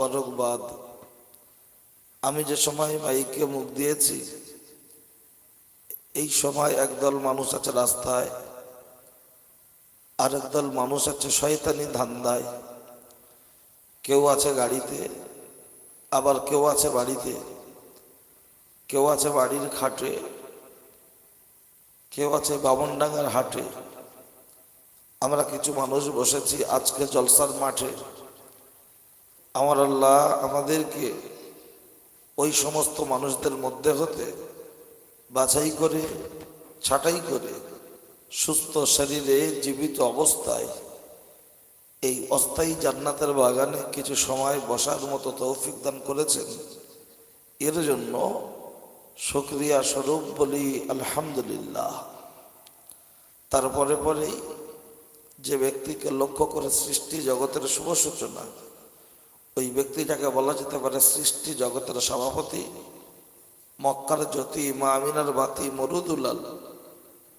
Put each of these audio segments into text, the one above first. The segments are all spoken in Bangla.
বরকবাদ আমি যে সময় মাইকে মুখ দিয়েছি, এই সময় একদল মানুষ আছে রাস্তায় আর একদল মানুষ আছে শয়তানি ধান্দায়। কেউ আছে গাড়িতে, আবার কেউ আছে বাড়িতে, কেউ আছে বাড়ির খাটে, কেউ আছে বামনডাঙ্গার হাটে। আমরা কিছু মানুষ বসেছি আজকে জলসার মাঠে। আমার আল্লাহ আমাদেরকে ওই সমস্ত মানুষদের মধ্যে হতে বাছাই করে, ছাঁটাই করে সুস্থ শরীরে জীবিত অবস্থায় এই অস্থায়ী জান্নাতের বাগানে কিছু সময় বসার মতো তৌফিক দান করেছেন। এর জন্য শুক্রিয়া স্বরূপ বলি আলহামদুলিল্লাহ। তারপরে পরেই যে ব্যক্তিকে লক্ষ্য করে সৃষ্টি জগতের শুভ সূচনা ওই ব্যক্তিটাকে বলা যেতে পারে সৃষ্টি জগতের সভাপতি। মক্কার জ্যোতি মা আমিনার বাতি মরুদুলাল।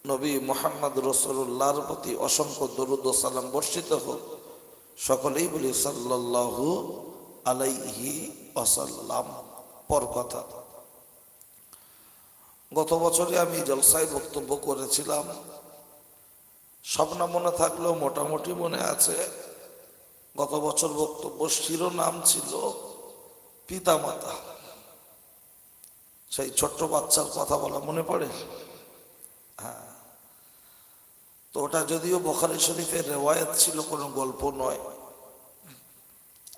নবী মোহাম্মদ রসুল্লাহর প্রতি অসংখ্য দরুদ সালাম বর্ষিত হোক। সকলেই বলি সাল্লাল্লাহু আলাইহি ওয়াসাল্লাম। পর কথা। গত বছরে আমি জলসায় বক্তব্য করেছিলাম। সব না মনে থাকলেও মোটামুটি মনে আছে গত বছর বক্তব্য শিরোনাম ছিল পিতামাতা। সেই ছোট্ট বাচ্চার কথা বলা মনে পড়ে? হ্যাঁ। তো ওটা যদিও বখারি শরীফের রেওয়ায়ত ছিল, কোনো গল্প নয়।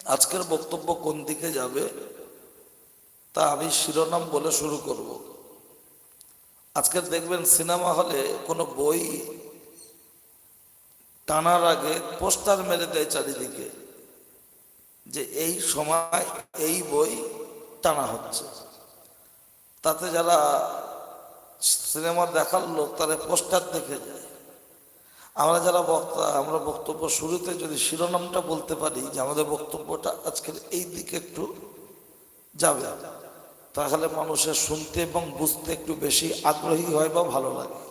আজকের বক্তব্য কোন দিকে যাবে, তা আমি শিরোনাম বলে শুরু করব। আজকের দেখবেন সিনেমা হলে কোনো বই টানার আগে পোস্টার মেরে দেয় চারিদিকে, যে এই সময় এই বই টানা হচ্ছে। তাতে যারা সিনেমা দেখার লোক, তারা পোস্টার দেখে যায়। আমরা যারা বক্তা, আমরা বক্তব্য শুরুতে যদি শিরোনামটা বলতে পারি, যে আমাদের বক্তব্যটা আজকের এই দিকে একটু যাবে, তাহলে মানুষের শুনতে এবং বুঝতে একটু বেশি আগ্রহী হয় বা ভালো লাগে।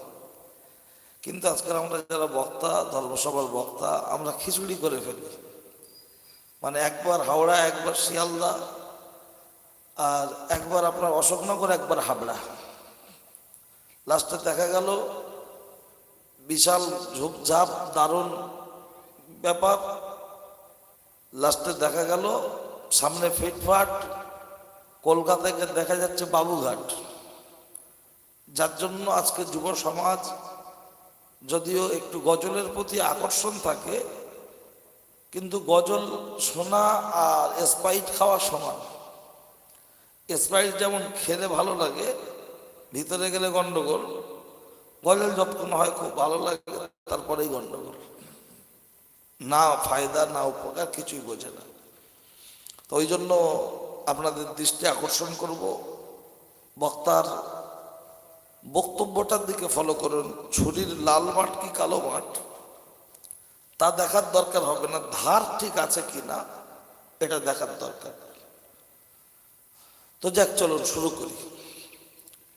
কিন্তু আজকাল আমরা যারা বক্তা, ধর্মসভার বক্তা, আমরা খিচুড়ি করে ফেলি। মানে একবার হাওড়া, একবার শিয়ালদা, আর একবার আপনার অশোকনগর, একবার হাবড়া। লাস্টে দেখা গেল, বিশাল ঝোপঝাপ, দারুণ ব্যাপার। লাস্টে দেখা গেল, সামনে ফিটফাট কলকাতায় দেখা যাচ্ছে বাবুঘাট যার জন্য আজকে যুব সমাজ যদিও একটু গজলের প্রতি আকর্ষণ থাকে, কিন্তু গজল শোনা আর স্প্রাইট খাওয়া সমান। স্প্রাইট যেমন খেলে ভালো লাগে, ভিতরে গেলে গন্ডগোল, গজল যতক্ষণ হয় খুব ভালো লাগে, তারপরেই গন্ডগোল। না ফায়দা, না উপকার, কিছুই বোঝে না। তো ওই জন্য আপনাদের দৃষ্টি আকর্ষণ করব। বক্তার বক্তব্যটার দিকে ফলো করুন। ছুরির লাল মাঠ কি কালো মাঠ? তা দেখার দরকার হবে না, ধার ঠিক আছে কি না এটা দেখার দরকার। তো যাক, চলুন, শুরু করি।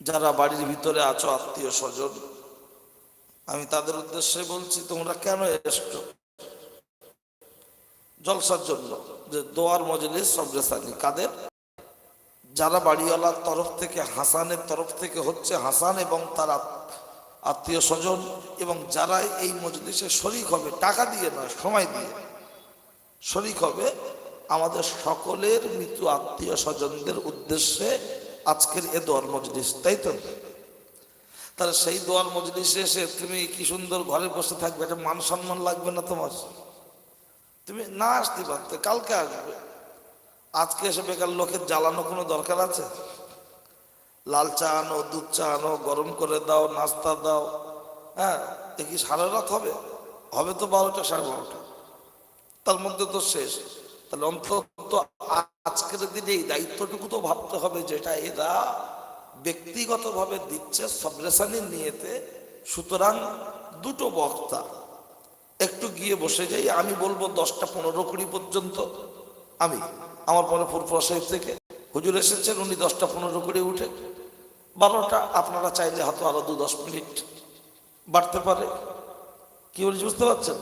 যারা বাড়ির ভিতরে আছো, আত্মীয় স্বজন, আমি তাদের উদ্দেশ্যে বলছি, তোমরা কেন এসছো? জলসার জন্য, যে দোয়ার মজলিস সবরেসানি কাদের? যারা বাড়িওয়ালার তরফ থেকে, হাসানের তরফ থেকে হচ্ছে হাসান এবং তার আত্মীয় স্বজন এবং যারা এই মজলিসে শরিক হবে, টাকা দিয়ে নয়, সময় দিয়ে শরিক হবে, আমাদের সকলের মৃত্যু আত্মীয় স্বজনদের উদ্দেশ্যে আজকের এ দোয়ার মজলিস, তাই তো? তাহলে সেই দোয়ার মজলিসে এসে তুমি কি সুন্দর ঘরে বসে থাকবে একটা মান সম্মান লাগবে না তোমার? তুমি না আসতে পারতে, কালকে আসবে। আজকে এসে বেকার লোকের জ্বালানো কোনো দরকার আছে? লাল চা আনো, দুধ চা আনো, গরম করে দাও, নাস্তা দাও হ্যাঁ? দেখি সারা রাত হবে? হবে তো বারোটা, সাড়ে বারোটা। তার মধ্যে তো শেষ। তাহলে অন্তত আজকের দিনে এই দায়িত্বটুকু তো ভাবতে হবে যেটা এরা ব্যক্তিগতভাবে দিচ্ছে সবরেশানি নিয়েতে। সুতরাং দুটো বক্তা। একটু গিয়ে বসে যাই। আমি বলব দশটা পনেরো কুড়ি পর্যন্ত। আমি। আমার পরে ফুরফুরা সাহেব থেকে। হুজুর এসেছেন, উনি দশটা পনেরো করে উঠে। বারোটা, আপনারা চাইলে হয়তো আরও দু দশ মিনিট বাড়তে পারে। কি বলছি, বুঝতে পারছেন?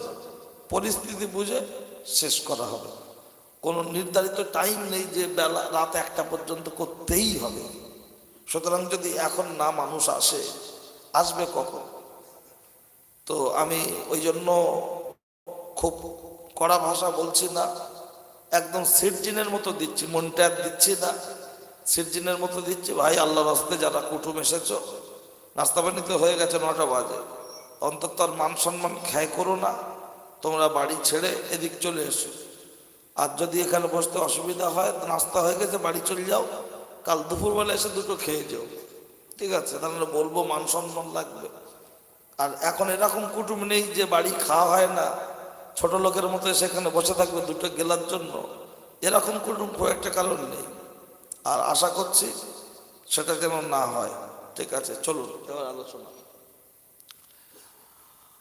পরিস্থিতি বুঝে শেষ করা হবে। কোনো নির্ধারিত টাইম নেই যে বেলা, রাত একটা পর্যন্ত করতেই হবে। সুতরাং যদি এখন না মানুষ আসে, আসবে কখন? তো আমি ওই জন্য খুব কড়া ভাষা বলছি না। একদম সিরজিনের মতো দিচ্ছি, মনটা আর দিচ্ছি না। সিরজিনের মতো দিচ্ছি, ভাই আল্লাহ রাস্তে যারা কুটুম এসেছ, নাস্তা পানি তো হয়ে গেছে নটা বাজে। অন্তত আর মান সম্মান খেয় করো না, তোমরা বাড়ি ছেড়ে এদিক চলে এসো। আর যদি এখানে বসতে অসুবিধা হয় নাস্তা হয়ে গেছে, বাড়ি চলে যাও। কাল দুপুরবেলা এসে দুটো খেয়ে যাও। ঠিক আছে, তাহলে বলব মান সম্মান লাগবে। আর এখন এরকম কুটুম নেই যে বাড়ি খাওয়া হয় না। ছোট লোকের মতো সেখানে বসে থাকবে দুটো গেলার জন্য। এরকম কোনো একটা কারণ নেই। আর আশা করছি সেটা যেন না হয়। ঠিক আছে, চলুন, এবার আলোচনা।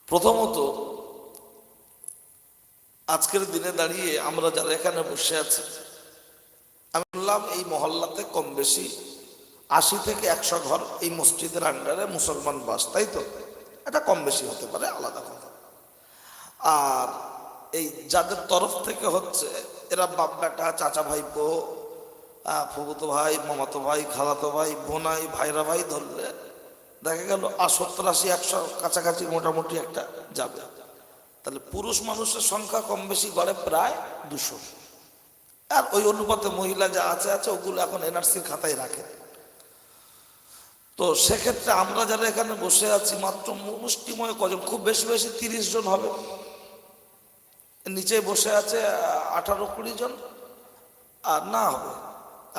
প্রথমত, আজকের দিনে দাঁড়িয়ে আমরা যারা এখানে বসে আছি, আমি বললাম এই মহল্লাতে কম বেশি আশি থেকে একশো ঘর এই মসজিদের আন্ডারে মুসলমান বাস, তাই তো? এটা কম বেশি হতে পারে, আলাদা আর এই যাদের তরফ থেকে হচ্ছে এরা বাপ বেটা চাচা ভাইপো আহ, ফুফুতো ভাই মামাতো ভাই খালাতো ভাই বোনাই ভাইরা ভাই ধরলে দেখা গেল আর সত্তর আশি একশো কাছাকাছি মোটামুটি একটা যাবে। তাহলে পুরুষ মানুষের সংখ্যা কম বেশি গড়ে প্রায় দুশো। আর ওই অনুপাতে মহিলা যা আছে আছে ওগুলো এখন এনআরসির খাতায় রাখে। তো সেক্ষেত্রে আমরা যারা এখানে বসে আছি মাত্র মুষ্টিময় কজন খুব বেশি বেশি তিরিশ জন হবে। নিচে বসে আছে আঠারো কুড়ি জন। আর না হবে,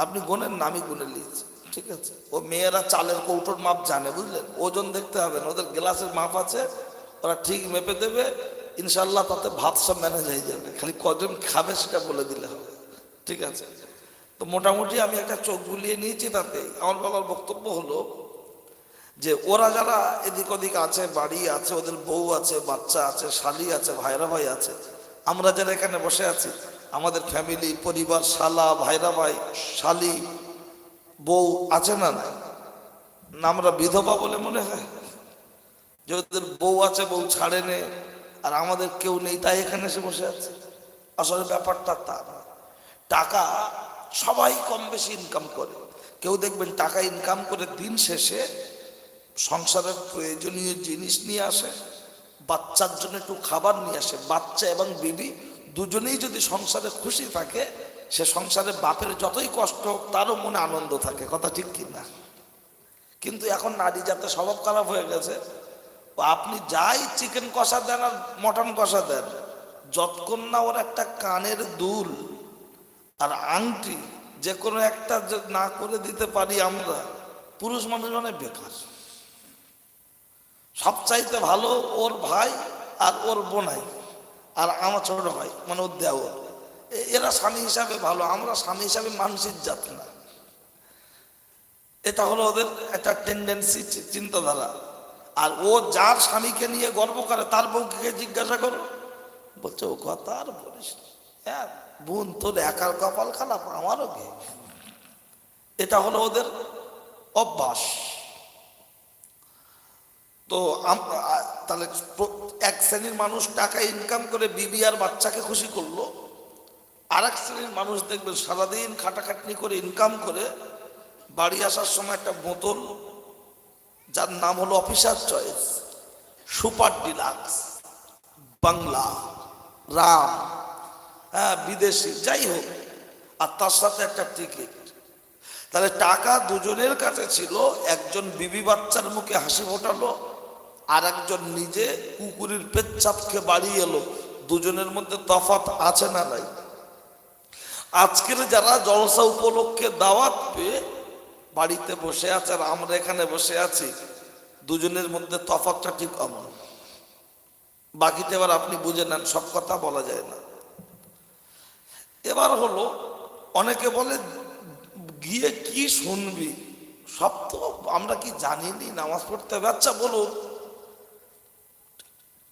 আপনি গোনেন না, আমি গুনে নিয়েছি, ঠিক আছে? ও মেয়েরা চালের কৌটোর মাপ জানে, বুঝলেন? ওজন দেখতে হবে না, ওদের গ্লাসের মাপ আছে, ওরা ঠিক মেপে দেবে ইনশাল্লাহ তাতে ভাত সব ম্যানেজ হয়ে যাবে। খালি কজন খাবে সেটা বলে দিলে হবে, ঠিক আছে? তো মোটামুটি আমি একটা চোখ বুলিয়ে নিয়েছি তাতে। আমার বাবার বক্তব্য হলো যে, ওরা যারা এদিক ওদিক আছে, বাড়ি আছে, ওদের বউ আছে, বাচ্চা আছে, শালি আছে, ভাইরা ভাই আছে আমরা যারা এখানে বসে আছি, আমাদের ফ্যামিলি পরিবার, শালা, ভাইরা ভাই, শালি, বউ আছে না না, আমরা বিধবা বলে মনে হয়? যে ওদের বউ আছে, বউ ছাড়ে নে, আর আমাদের কেউ নেই, তাই এখানে এসে বসে আছে। আসলে ব্যাপারটা তা টাকা সবাই কম বেশি ইনকাম করে। কেউ দেখবেন টাকা ইনকাম করে দিন শেষে সংসারের প্রয়োজনীয় জিনিস নিয়ে আসে। বাচ্চার জন্য একটু খাবার নিয়ে আসে। বাচ্চা এবং বিবি দুজনেই যদি সংসারে খুশি থাকে, সে সংসারে বাপের যতই কষ্ট হোক, তারও মনে আনন্দ থাকে। কথা ঠিক কি না? কিন্তু এখন নারী যাতে স্বভাব খারাপ হয়ে গেছে আপনি যাই চিকেন কষা দেন আর মটন কষা দেন, যতক্ষণ না ওর একটা কানের দুল আর আংটি যে কোনো একটা না করে দিতে পারি আমরা, পুরুষ মানুষ মানে বেকার। সবচাইতে ভালো ওর ভাই আর ওর বোনাই। আর আমার ছোট ভাই মানে ওর দেওর। এ- এরা স্বামী হিসাবে ভালো, আমরা স্বামী হিসাবে মানুষের জাত না। এটা হলো ওদের একটা টেন্ডেন্সি চিন্তাধারা। আর ও যার স্বামীকে নিয়ে গর্ব করে, তার বউকে জিজ্ঞাসা করো, বলছে, ও কথা আর বলিস হ্যাঁ বোন তোর একার কপাল খারাপ, আমারও কি? এটা হলো ওদের অভ্যাস। তো তাহলে এক শ্রেণির মানুষ টাকা ইনকাম করে বিবি আর বাচ্চাকে খুশি করল আর এক শ্রেণির মানুষ দেখবেন সারাদিন খাটাখাটনি করে ইনকাম করে বাড়ি আসার সময় একটা বোতল, যার নাম হলো officer choice, super deluxe, Bangla, rum হ্যাঁ বিদেশি, যাই হোক, আর তার সাথে একটা টিকিট তাহলে টাকা দুজনের কাছে ছিল, একজন বিবি বাচ্চার মুখে হাসি ফোটালো আর একজন নিজে কুকুরের পেচ্ছাপকে বাড়ি এলো। দুজনের মধ্যে তফাৎ আছে না নাই? আজকের যারা জলসা উপলক্ষে দাওয়াত পেয়ে বাড়িতে বসে আছে আর আমরা এখানে বসে আছি, দুজনের মধ্যে তফাৎটা ঠিক অমন। বাকিতে এবার আপনি বুঝে নেন, সব কথা বলা যায় না। এবার হলো, অনেকে বলে, গিয়ে কি শুনবি? সব তো আমরা কি জানিনি, নামাজ পড়তে হবে। আচ্ছা বলুন।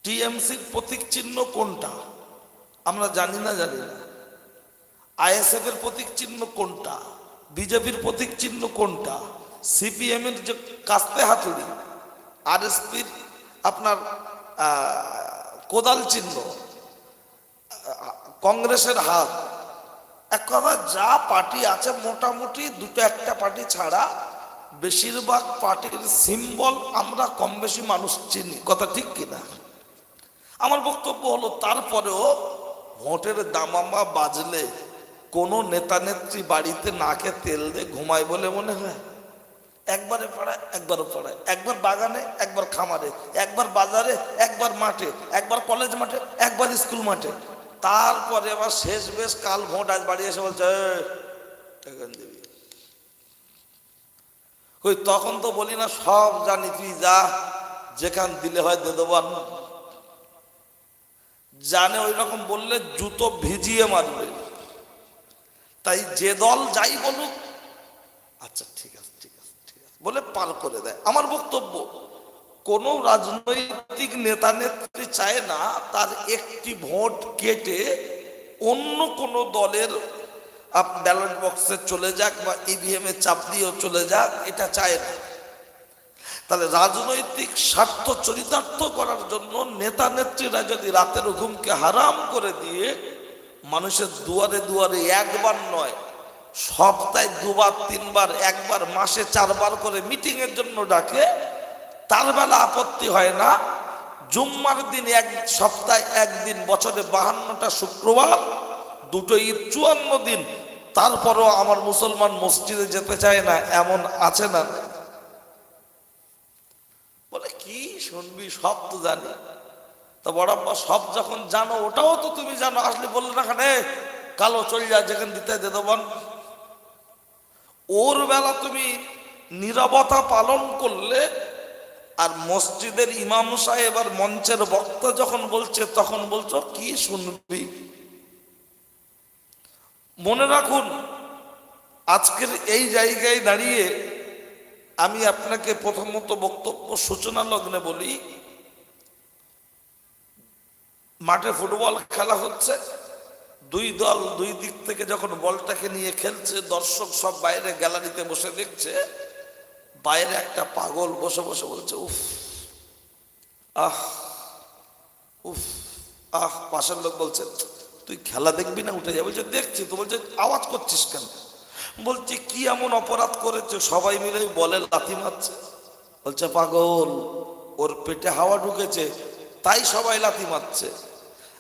টিএমসির প্রতীক চিহ্ন কোনটা? আমরা জানি না জানি না। আইএসএফ এর প্রতীক চিহ্ন কোনটা? বিজেপির প্রতীক চিহ্ন কোনটা? সিপিএম এর যে কাস্তে হাতুড়ি আর আরএসপির আপনার কোদাল চিহ্ন কংগ্রেসের হাত। এক কথা যা পার্টি আছে, মোটামুটি দুটো একটা পার্টি ছাড়া বেশিরভাগ পার্টির সিম্বল আমরা কম বেশি মানুষ চিনি। কথা ঠিক কিনা? আমার বক্তব্য হলো তারপরেও ভোটের দামামা বাজলে কোনো নেতা নেত্রী বাড়িতে নাকে তেল দিয়ে ঘুমায় বলে মনে হয়? একবারে পাড়ায় একবারও পাড়ায় একবার বাগানে একবার খামারে একবার বাজারে একবার মাঠে একবার কলেজ মাঠে একবার স্কুল মাঠে। তারপরে আবার শেষ বেশ কাল ভোট আজ বাড়ি এসে বলছে "এই, টাকা দিবি কই তখন তো বলি না সব জানি তুই যা যেখান দিলে হয় দিয়ে দেবো। জানে ওই রকম বললে জুতো ভিজিয়ে মারবে। তাই যে দল যাই বলুক। আচ্ছা ঠিক আছে ঠিক আছে ঠিক আছে। বলে পার করে দেয়। আমার বক্তব্য, কোন রাজনৈতিক নেতা নেত্রী চায় না, তার একটি ভোট কেটে অন্য কোন দলের ব্যালট বক্সে চলে যাক বা ইভিএম এ চাপ দিয়েও চলে যাক, এটা চায় না। তাহলে রাজনৈতিক স্বার্থ চরিতার্থ করার জন্য নেতা নেত্রীরা যদি রাতের ঘুমকে হারাম করে দিয়ে মানুষের দুয়ারে দুয়ারে একবার নয়, সপ্তাহে দুবার, তিনবার, একবার, মাসে চারবার করে মিটিং এর জন্য ডাকে, তার বেলা আপত্তি হয় না। জুম্মার দিন এক সপ্তাহে একদিন, বছরে বাহান্নটা শুক্রবার, দুটো ঈদ চুয়ান্ন দিন। তারপরও আমার মুসলমান মসজিদে যেতে চায় না, এমন আছে না বলে কি শুনবি, সব তো জানি। তা বড়াব্বা সব যখন জানো, ওটাও তো তুমি জানো। আসলে বললে না খানে, কালো চল যা যেখানে দিতে দে দেবন। ওর বেলা তুমি নিরবতা পালন করলে, আর মসজিদের ইমাম সাহেব আর মঞ্চের বক্তা যখন বলছে, তখন বলছো, কি শুনবি? মনে রাখুন, আজকের এই জায়গায় দাঁড়িয়ে আমি আপনাকে প্রথমত বক্তব্য সূচনা লগ্নে বলি। মাঠে ফুটবল খেলা হচ্ছে। দুই দল দুই দিক থেকে যখন বলটাকে নিয়ে খেলছে, দর্শক সব বাইরে গ্যালারিতে বসে দেখছে। বাইরে একটা পাগল বসে বসে বলছে, উফ, আহ উফ, আহ। পাশের লোক বলছে, তুই খেলা দেখবি না? উঠে যাবে বলছে, দেখছি। তো বলছে, আওয়াজ করছিস কেন? বলছে, কি এমন অপরাধ করেছে? সবাই মিলে বলে, লাথি মারছে। বলছে, পাগল, ওর পেটে হাওয়া ঢুকেছে, তাই সবাই লাথি মারছে।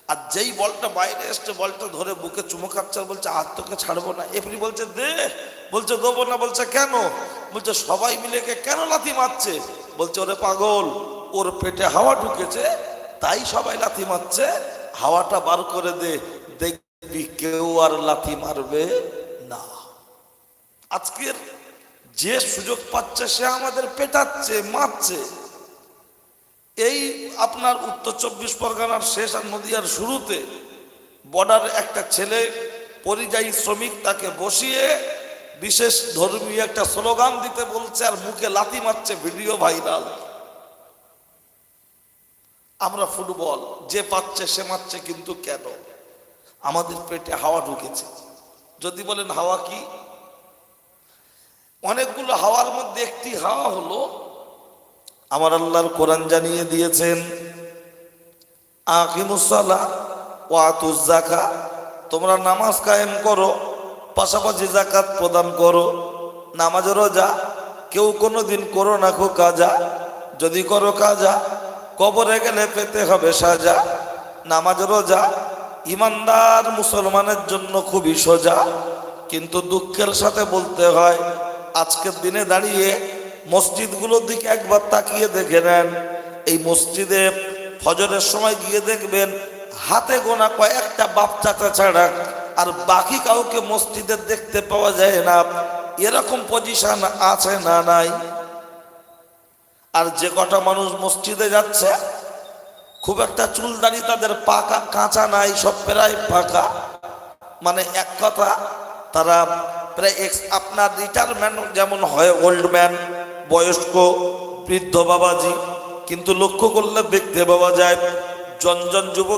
আর যেই বলটা বাইরে এসছে, বলটা ধরে বুকে চুমো খাচ্ছে বলছে, আর তোকে ছাড়বো না। এমনি বলছে, দে। বলছে, দেবো না। বলছে, কেন? বলছে, সবাই মিলে কেন লাথি মারছে? বলছে, ওরে পাগল, ওর পেটে হাওয়া ঢুকেছে, তাই সবাই লাথি মারছে। হাওয়াটা বার করে দে, দেখবি কেউ আর লাথি মারবে আজকের যে সুযোগ পাচ্ছে, সে আমাদের পেটাচ্ছে, মারছে। এই আপনার উত্তর চব্বিশ পরগনার শেষ আর নদিয়ার শুরুতে বর্ডার একটা ছেলে, পরিযায়ী শ্রমিক, তাকে বসিয়ে বিশেষ ধর্মীয় একটা স্লোগান দিতে বলছে আর মুখে লাথি মারছে ভিডিও ভাইরাল। আমরা ফুটবল, যে পাচ্ছে সে মারছে, কিন্তু কেন? আমাদের পেটে হাওয়া ঢুকেছে। যদি বলেন হাওয়া কি? অনেকগুলো হাওয়ার মধ্যে একটি হাওয়া হলো, আমার আল্লাহর কোরআন জানিয়ে দিয়েছেন আকিমুসালা তোমরা নামাজ কায়েম করো, পাশাপাশি জাকাত প্রদান করো, নামাজ রোজা, কেউ কোনো দিন করো না খো কাজা, যদি করো কাজা, কবরে গেলে পেতে হবে সাজা, নামাজ রোজা, ইমানদার মুসলমানের জন্য খুবই সোজা, কিন্তু দুঃখের সাথে বলতে হয় আজকের দিনে দাঁড়িয়ে মসজিদগুলোর দিকে একবার তাকিয়ে দেখে নেন। এই মসজিদে ফজরের সময় গিয়ে দেখবেন হাতে গোনা কয়েকটা বাপ চাচা ছাড়া আর বাকি কাউকে মসজিদে দেখতে পাওয়া যায় না। এরকম পজিশন আছে না নাই? আর যে কটা মানুষ মসজিদে যাচ্ছে, খুব একটা চুল দাড়ি তাদের পাকা কাঁচা নাই, সব প্রায় পাকা মানে এক কথা, তারা ex- আপনার রিটায়ারমেন্ট যেমন হয় ওল্ড ম্যান বয়স্ক, বৃদ্ধ বাবাজি, কিন্তু লক্ষ্য করলে দেখতে পাওয়া যায় জনজন যুবক